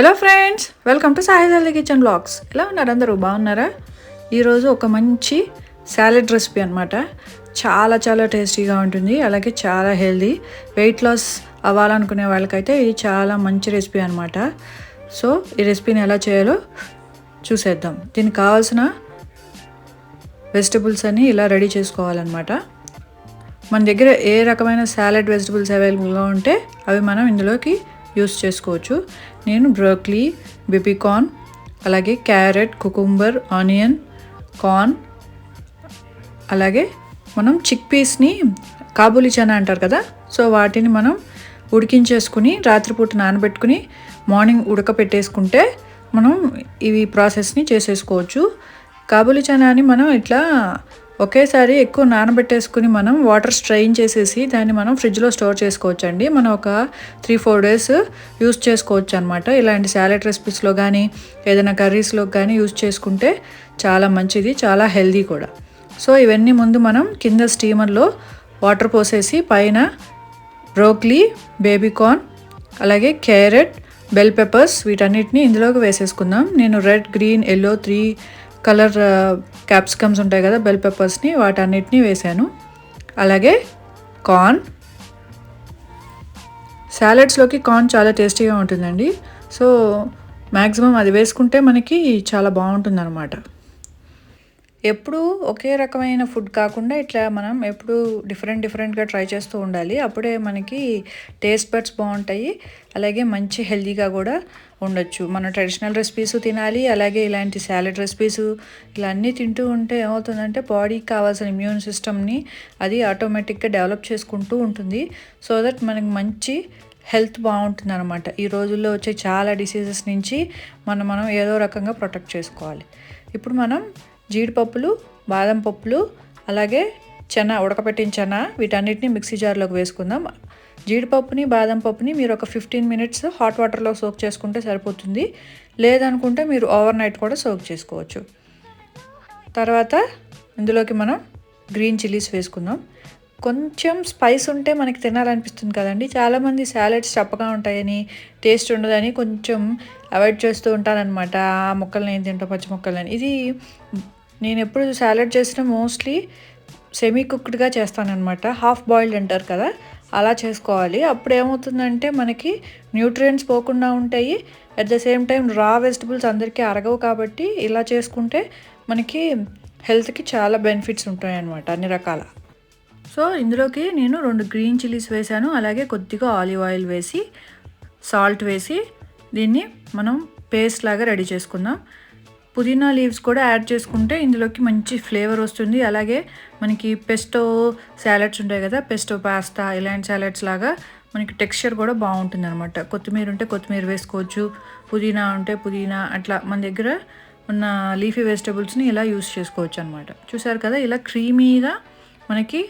Hello friends welcome to Sai kitchen blogs ఎలా ఉన్నారు అందరూ? బాగున్నారా? ఈరోజు ఒక మంచి సాలెడ్ రెసిపీ అనమాట చాలా చాలా టేస్టీగా ఉంటుంది. అలాగే చాలా హెల్దీ. వెయిట్ లాస్ అవ్వాలనుకునే వాళ్ళకైతే ఇది చాలా మంచి రెసిపీ అనమాట సో ఈ రెసిపీని ఎలా చేయాలో చూసేద్దాం. దీనికి కావాల్సిన వెజిటబుల్స్ అన్ని ఇలా రెడీ చేసుకోవాలన్నమాట. మన దగ్గర ఏ రకమైన సాలెడ్ వెజిటబుల్స్ అవైలబుల్గా ఉంటే అవి మనం ఇందులోకి యూస్ చేసుకోవచ్చు. నేను బ్రోక్లీ బేబీకార్న్ అలాగే క్యారెట్ కుకుంబర్ ఆనియన్ కార్న్ అలాగే మనం చిక్ పీస్ని కాబూలి చనా అంటారు కదా? సో వాటిని మనం ఉడికించేసుకుని రాత్రిపూట నానబెట్టుకుని మార్నింగ్ ఉడకపెట్టేసుకుంటే మనం ఇవి ప్రాసెస్ని చేసేసుకోవచ్చు. కాబూలి చనాని మనం ఇట్లా ఒకేసారి ఎక్కువ నానబెట్టేసుకుని మనం వాటర్ స్ట్రెయిన్ చేసేసి దాన్ని మనం ఫ్రిడ్జ్లో స్టోర్ చేసుకోవచ్చు అండి మనం ఒక త్రీ ఫోర్ డేస్ యూస్ చేసుకోవచ్చు అనమాట ఇలాంటి శాలెడ్ రెసిపీస్లో కానీ ఏదైనా కర్రీస్లో కానీ యూస్ చేసుకుంటే చాలా మంచిది చాలా హెల్దీ కూడా. సో ఇవన్నీ ముందు మనం కింద స్టీమర్లో వాటర్ పోసేసి పైన బ్రోక్లీ బేబీకార్న్ అలాగే క్యారెట్ బెల్ పెప్పర్స్ వీటన్నిటిని ఇందులోకి వేసేసుకుందాం. నేను red green yellow three colour capsicums ఉంటాయి కదా బెల్ పెప్పర్స్ని వాటన్నిటిని వేసాను అలాగే కార్న్. సాలెడ్స్లోకి కార్న్ చాలా టేస్టీగా ఉంటుందండి. సో మ్యాక్సిమం అది వేసుకుంటే మనకి చాలా బాగుంటుంది అనమాట ఎప్పుడు ఒకే రకమైన ఫుడ్ కాకుండా ఇట్లా మనం ఎప్పుడు డిఫరెంట్ డిఫరెంట్గా ట్రై చేస్తూ ఉండాలి. అప్పుడే మనకి టేస్ట్ బడ్స్ బాగుంటాయి. అలాగే మంచి హెల్తీగా కూడా ఉండొచ్చు. మన ట్రెడిషనల్ రెసిపీస్ తినాలి. అలాగే ఇలాంటి సాలెడ్ రెసిపీస్ ఇలా అన్నీ తింటూ ఉంటే ఏమవుతుందంటే బాడీకి కావాల్సిన ఇమ్యూన్ సిస్టమ్ని అది ఆటోమేటిక్గా డెవలప్ చేసుకుంటూ ఉంటుంది. సో దట్ మనకి మంచి హెల్త్ బాగుంటుంది అనమాట ఈ రోజుల్లో వచ్చే చాలా డిసీజెస్ నుంచి మనం మనం ఏదో రకంగా ప్రొటెక్ట్ చేసుకోవాలి. ఇప్పుడు మనం జీడిపప్పులు బాదం పప్పులు అలాగే చెన ఉడకపెట్టిన చెన వీటన్నిటిని మిక్సీ జార్లోకి వేసుకుందాం. జీడిపప్పుని బాదం పప్పుని మీరు ఒక ఫిఫ్టీన్ మినిట్స్ హాట్ వాటర్లో సోక్ చేసుకుంటే సరిపోతుంది. లేదనుకుంటే మీరు ఓవర్ నైట్ కూడా సోక్ చేసుకోవచ్చు. తర్వాత ఇందులోకి మనం గ్రీన్ చిల్లీస్ వేసుకుందాం. కొంచెం స్పైస్ ఉంటే మనకి తినాలనిపిస్తుంది కదండి. చాలామంది సాలెడ్స్ చప్పగా ఉంటాయని టేస్ట్ ఉండదని కొంచెం అవాయిడ్ చేస్తూ ఉంటారనమాట ఆ మొక్కలు నేను తింటా పచ్చి మొక్కలని ఇది నేను ఎప్పుడు సాలెడ్ చేసిన మోస్ట్లీ సెమీ కుక్డ్గా చేస్తానన్నమాట. హాఫ్ బాయిల్డ్ అంటారు కదా అలా చేసుకోవాలి. అప్పుడు ఏమవుతుందంటే మనకి న్యూట్రియంట్స్ పోకుండా ఉంటాయి. At the same time raw vegetables అందరికీ అరగవు కాబట్టి ఇలా చేసుకుంటే మనకి హెల్త్కి చాలా బెనిఫిట్స్ ఉంటాయి అన్నమాట అన్ని రకాల. సో ఇందులోకి నేను రెండు గ్రీన్ చిల్లీస్ వేసాను అలాగే కొద్దిగా ఆలివ్ ఆయిల్ వేసి సాల్ట్ వేసి దీన్ని మనం పేస్ట్ లాగా రెడీ చేసుకుందాం. పుదీనా లీవ్స్ కూడా యాడ్ చేసుకుంటే ఇందులోకి మంచి ఫ్లేవర్ వస్తుంది. అలాగే మనకి పెస్టో సాలడ్స్ ఉంటాయి కదా పెస్టో పాస్తా ఇలాంటి సాలడ్స్ లాగా మనకి టెక్స్చర్ కూడా బాగుంటుంది అనమాట కొత్తిమీర ఉంటే కొత్తిమీర వేసుకోవచ్చు పుదీనా ఉంటే పుదీనా అట్లా మన దగ్గర ఉన్న లీఫీ వెజిటబుల్స్ని ఇలా యూస్ చేసుకోవచ్చు అనమాట చూసారు కదా ఇలా క్రీమీగా మనకి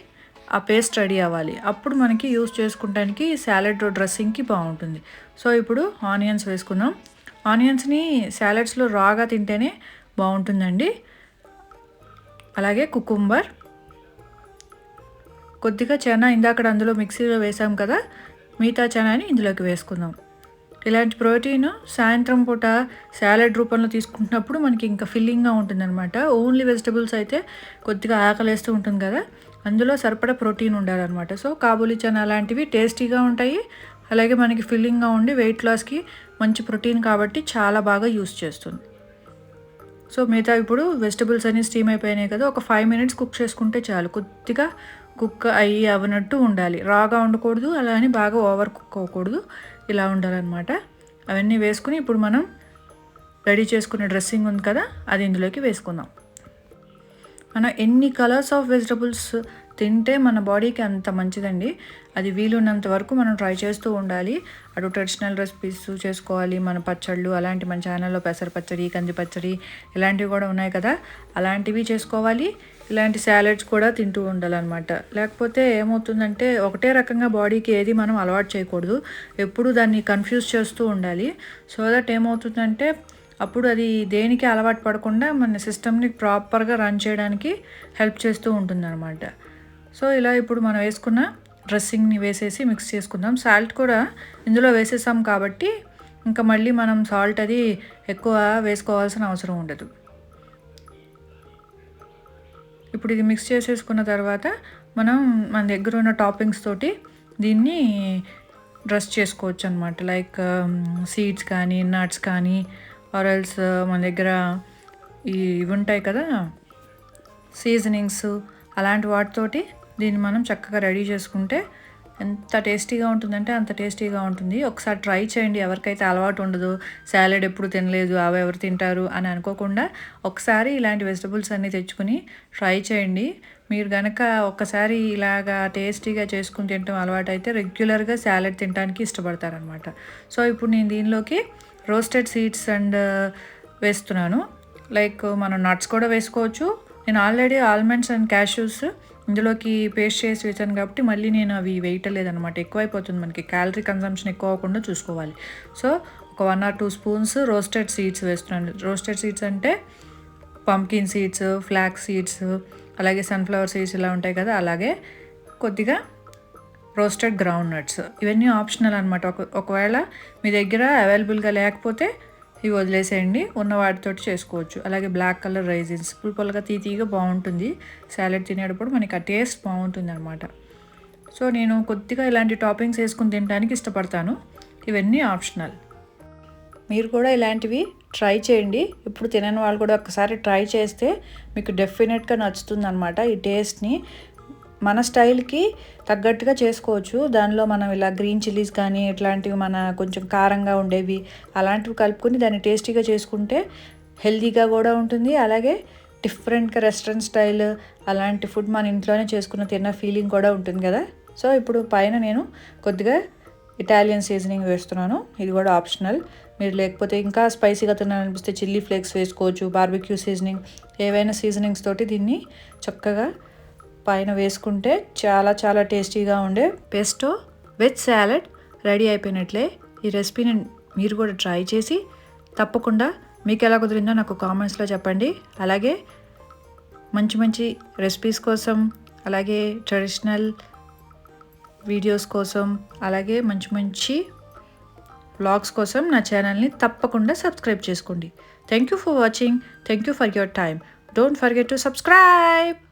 ఆ పేస్ట్ రెడీ అవ్వాలి. అప్పుడు మనకి యూస్ చేసుకుంటానికి సాలడ్ డ్రెస్సింగ్కి బాగుంటుంది. సో ఇప్పుడు ఆనియన్స్ వేసుకుందాం. ఆనియన్స్ని సాలడ్స్లో రాగా తింటేనే బాగుంటుందండి. అలాగే కుకుంబర్. కొద్దిగా చనా ఇందాక అందులో మిక్సీలో వేసాం కదా మిగతా చనాని ఇందులోకి వేసుకుందాం. ఇలాంటి ప్రోటీన్ సాయంత్రం పూట సాలడ్ రూపంలో తీసుకుంటున్నప్పుడు మనకి ఇంకా ఫిల్లింగ్గా ఉంటుందన్నమాట. ఓన్లీ వెజిటబుల్స్ అయితే కొద్దిగా ఆకలేస్తూ ఉంటుంది కదా అందులో సరిపడా ప్రోటీన్ ఉండాలన్నమాట. సో కాబూలి చనా అలాంటివి టేస్టీగా ఉంటాయి. అలాగే మనకి ఫిల్లింగ్గా ఉండి వెయిట్ లాస్కి మంచి ప్రోటీన్ కాబట్టి చాలా బాగా యూస్ చేస్తుంది. సో మిగతా ఇప్పుడు వెజిటబుల్స్ అన్నీ స్టీమ్ అయిపోయినాయి కదా ఒక ఫైవ్ మినిట్స్ కుక్ చేసుకుంటే చాలు. కొద్దిగా కుక్ అయ్యి అవనట్టు ఉండాలి. రాగా ఉండకూడదు అలా అని బాగా ఓవర్ కుక్ అవ్వకూడదు. ఇలా ఉండాలన్నమాట. అవన్నీ వేసుకుని ఇప్పుడు మనం రెడీ చేసుకునే డ్రెస్సింగ్ ఉంది కదా అది ఇందులోకి వేసుకుందాం. మనం ఎన్ని కలర్స్ ఆఫ్ వెజిటబుల్స్ తింటే మన బాడీకి అంత మంచిదండి. అది వీలున్నంత వరకు మనం ట్రై చేస్తూ ఉండాలి. అటు ట్రెడిషనల్ రెసిపీస్ చేసుకోవాలి మన పచ్చళ్ళు అలాంటి మన ఛానల్లో పెసర పచ్చడి కంది పచ్చడి ఇలాంటివి కూడా ఉన్నాయి కదా. అలాంటివి చేసుకోవాలి. ఇలాంటి సాలెడ్స్ కూడా తింటూ ఉండాలన్నమాట. లేకపోతే ఏమవుతుందంటే ఒకటే రకంగా బాడీకి ఏది మనం అలవాటు చేయకూడదు. ఎప్పుడు దాన్ని కన్ఫ్యూజ్ చేస్తూ ఉండాలి. సో దట్ ఏమవుతుందంటే అప్పుడు అది దేనికి అలవాటు పడకుండా మన సిస్టమ్ని ప్రాపర్గా రన్ చేయడానికి హెల్ప్ చేస్తూ ఉంటుందన్నమాట. సో ఇలా ఇప్పుడు మనం వేసుకున్న డ్రెస్సింగ్ని వేసేసి మిక్స్ చేసుకుందాం. సాల్ట్ కూడా ఇందులో వేసేసాం కాబట్టి ఇంకా మళ్ళీ మనం సాల్ట్ అది ఎక్కువ వేసుకోవాల్సిన అవసరం ఉండదు. ఇప్పుడు ఇది మిక్స్ చేసేసుకున్న తర్వాత మనం మన దగ్గర ఉన్న టాపింగ్స్ తోటి దీన్ని డ్రెస్ చేసుకోవచ్చు అనమాట లైక్ సీడ్స్ కానీ నట్స్ కానీ ఆరల్స్ మన దగ్గర ఈ ఇవి ఉంటాయి కదా సీజనింగ్స్ అలాంటి వాటితోటి దీన్ని మనం చక్కగా రెడీ చేసుకుంటే ఎంత టేస్టీగా ఉంటుందంటే అంత టేస్టీగా ఉంటుంది. ఒకసారి ట్రై చేయండి. ఎవరికైతే అలవాటు ఉండదు సాలెడ్ ఎప్పుడు తినలేదు అవి ఎవరు తింటారు అని అనుకోకుండా ఒకసారి ఇలాంటి వెజిటబుల్స్ అన్నీ తెచ్చుకుని ట్రై చేయండి. మీరు కనుక ఒక్కసారి ఇలాగా టేస్టీగా చేసుకుని తినడం అలవాటు అయితే రెగ్యులర్గా సాలెడ్ తినడానికి ఇష్టపడతారనమాట. సో ఇప్పుడు నేను దీనిలోకి రోస్టెడ్ సీడ్స్ అండ్ వేస్తున్నాను. లైక్ మనం నట్స్ కూడా వేసుకోవచ్చు. నేను ఆల్రెడీ ఆల్మండ్స్ అండ్ క్యాష్యూస్ ఇందులోకి పేస్ట్ చేసి వేసాను కాబట్టి మళ్ళీ నేను అవి వేయటలేదనమాట ఎక్కువైపోతుంది మనకి. క్యాలరీ కన్సంప్షన్ ఎక్కువ అవ్వకుండా చూసుకోవాలి. సో ఒక one or two spoons roasted seeds వేస్తున్నాను. రోస్టెడ్ సీడ్స్ అంటే పంకిన్ సీడ్స్ ఫ్లాక్ సీడ్స్ అలాగే సన్ఫ్లవర్ సీడ్స్ ఇలా ఉంటాయి కదా అలాగే కొద్దిగా రోస్టెడ్ గ్రౌండ్ నట్స్ ఇవన్నీ ఆప్షనల్ అనమాట ఒక ఒకవేళ మీ దగ్గర అవైలబుల్గా లేకపోతే ఇవి వదిలేసేయండి. ఉన్న వాటితోటి చేసుకోవచ్చు. అలాగే బ్లాక్ కలర్ రైజిన్స్ పుల్ తీతీగా బాగుంటుంది. సాలెడ్ తినేటప్పుడు మనకి ఆ టేస్ట్ బాగుంటుంది అనమాట సో నేను కొద్దిగా ఇలాంటి టాపింగ్స్ వేసుకుని తినడానికి ఇష్టపడతాను. ఇవన్నీ ఆప్షనల్ మీరు కూడా ఇలాంటివి ట్రై చేయండి. ఇప్పుడు తినని వాళ్ళు కూడా ఒకసారి ట్రై చేస్తే మీకు డెఫినెట్గా నచ్చుతుంది అనమాట ఈ టేస్ట్ని మన స్టైల్కి తగ్గట్టుగా చేసుకోవచ్చు. దానిలో మనం ఇలా గ్రీన్ చిల్లీస్ కానీ ఇట్లాంటివి మన కొంచెం కారంగా ఉండేవి అలాంటివి కలుపుకొని దాన్ని టేస్టీగా చేసుకుంటే హెల్తీగా కూడా ఉంటుంది. అలాగే డిఫరెంట్గా రెస్టారెంట్ స్టైల్ అలాంటి ఫుడ్ మన ఇంట్లోనే చేసుకున్న తిన్న ఫీలింగ్ కూడా ఉంటుంది కదా. సో ఇప్పుడు పైన నేను కొద్దిగా ఇటాలియన్ సీజనింగ్ వేస్తున్నాను. ఇది కూడా ఆప్షనల్. మీరు లేకపోతే ఇంకా స్పైసీగా తినాలనిపిస్తే చిల్లీ ఫ్లేక్స్ వేసుకోవచ్చు బార్బిక్యూ సీజనింగ్ ఏవైనా సీజనింగ్స్ తోటి దీన్ని చక్కగా పైన వేసుకుంటే చాలా చాలా టేస్టీగా ఉండే పెస్టో వెజ్ సాలడ్ రెడీ అయిపోయినట్లే. ఈ రెసిపీని మీరు కూడా ట్రై చేసి తప్పకుండా మీకు ఎలా కుదిరిందో నాకు కామెంట్స్లో చెప్పండి. అలాగే మంచి మంచి రెసిపీస్ కోసం అలాగే ట్రెడిషనల్ వీడియోస్ కోసం అలాగే మంచి మంచి బ్లాగ్స్ కోసం నా ఛానల్ని తప్పకుండా సబ్స్క్రైబ్ చేసుకోండి. Thank you for watching thank you for your time don't forget to subscribe